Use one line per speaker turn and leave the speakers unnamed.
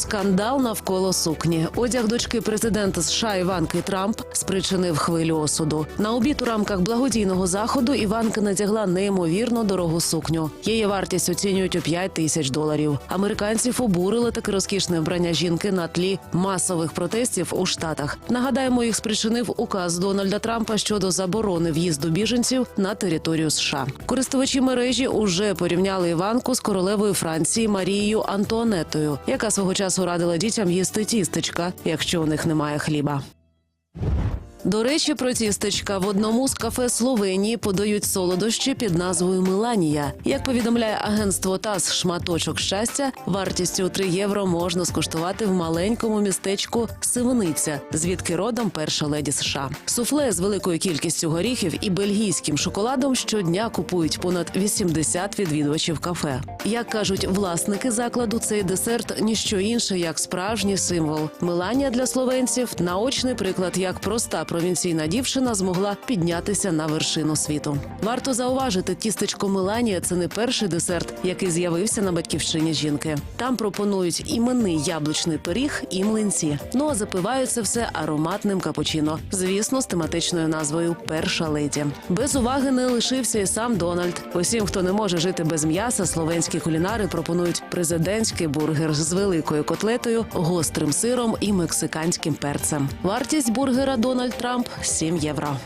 Скандал навколо сукні. Одяг дочки президента США Іванки Трамп спричинив хвилю осуду. На обід у рамках благодійного заходу Іванка надягла неймовірно дорогу сукню. Її вартість оцінюють у 5 тисяч доларів. Американців обурили таке розкішне вбрання жінки на тлі масових протестів у штатах. Нагадаємо, їх спричинив указ Дональда Трампа щодо заборони в'їзду біженців на територію США. Користувачі мережі уже порівняли Іванку з королевою Франції Марією Антуанетою, яка свого часу радила дітям їсти тістечка, якщо у них немає хліба. До речі, про тістечка в одному з кафе Словенії подають солодощі під назвою Меланія. Як повідомляє агентство ТАСС шматочок щастя, вартістю 3 євро можна скуштувати в маленькому містечку Сивниця, звідки родом перша леді США. Суфле з великою кількістю горіхів і бельгійським шоколадом щодня купують понад 80 відвідувачів кафе. Як кажуть власники закладу, цей десерт ніщо інше, як справжній символ. Меланія для словенців наочний приклад, як проста провінційна дівчина змогла піднятися на вершину світу. Варто зауважити, тістечко Меланія це не перший десерт, який з'явився на батьківщині жінки. Там пропонують іменний яблучний пиріг і млинці. Ну а запивають це все ароматним капучино. Звісно, з тематичною назвою Перша леді. Без уваги не лишився і сам Дональд. Усім, хто не може жити без м'яса, словенські кулінари пропонують президентський бургер з великою котлетою, гострим сиром і мексиканським перцем. Вартість бургера Дональд Трамп 7 євро.